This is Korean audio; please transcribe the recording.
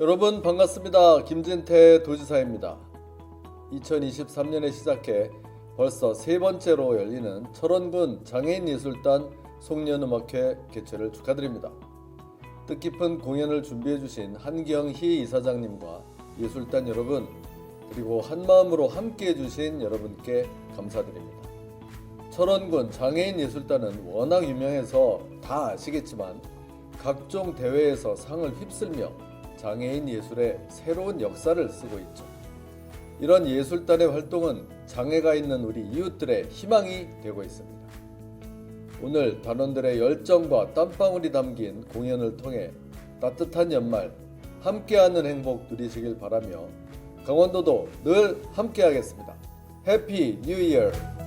여러분 반갑습니다. 김진태 도지사입니다. 2023년에 시작해 벌써 세 번째로 열리는 철원군 장애인예술단 송년음악회 개최를 축하드립니다. 뜻깊은 공연을 준비해 주신 한경희 이사장님과 예술단 여러분 그리고 한마음으로 함께 해주신 여러분께 감사드립니다. 철원군 장애인예술단은 워낙 유명해서 다 아시겠지만 각종 대회에서 상을 휩쓸며 장애인 예술의 새로운 역사를 쓰고 있죠. 이런 예술단의 활동은 장애가 있는 우리 이웃들의 희망이 되고 있습니다. 오늘 단원들의 열정과 땀방울이 담긴 공연을 통해 따뜻한 연말 함께하는 행복 누리시길 바라며 강원도도 늘 함께하겠습니다. 해피 뉴 이어!